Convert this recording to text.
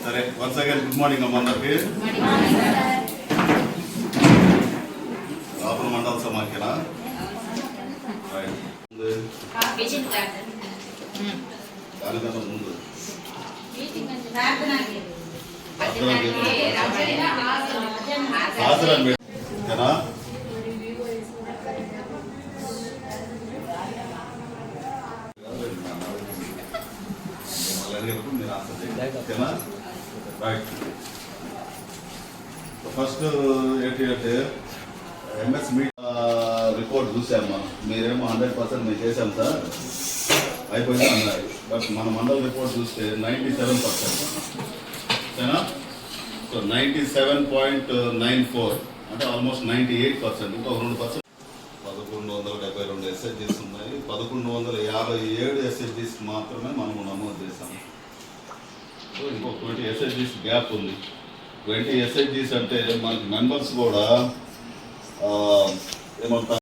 సరే once again good morning అమ్మ అందరికి లోపల మండల సమాఖ్యన రైట్. ముందు దానికన్నా ముందు శాస్త్రం అడిగినప్పుడు మీరు ఆన్సర్ చేయండి. రైట్ ఫస్ట్ ఏంటి అంటే ఎంఎస్ మీట్ రిపోర్ట్ చూసాం మనం. మీరేమో హండ్రెడ్ పర్సెంట్ మేము చేసాం సార్. అయిపోయింది అన్నారు బట్ మన మండల రిపోర్ట్ చూస్తే నైంటీ సెవెన్ పర్సెంట్ ఓకేనా so ninety seven point nine four అంటే ఆల్మోస్ట్ నైంటీ ఎయిట్ పర్సెంట్ ఇంకో రెండు పర్సెంట్ పదకొండు వందల డెబ్బై రెండు ఎస్ఎస్ ఉన్నాయి పదకొండు వందల యాభై ఏడు ఎస్హెచ్జీస్ మాత్రమే మనము నమోదు చేశాము. సో ఇంకో ట్వంటీ ఎస్హెచ్జీస్ గ్యాప్ ఉంది. ట్వంటీ ఎస్హెచ్జీస్ అంటే మనకి మెంబర్స్ కూడా ఏమంటారు?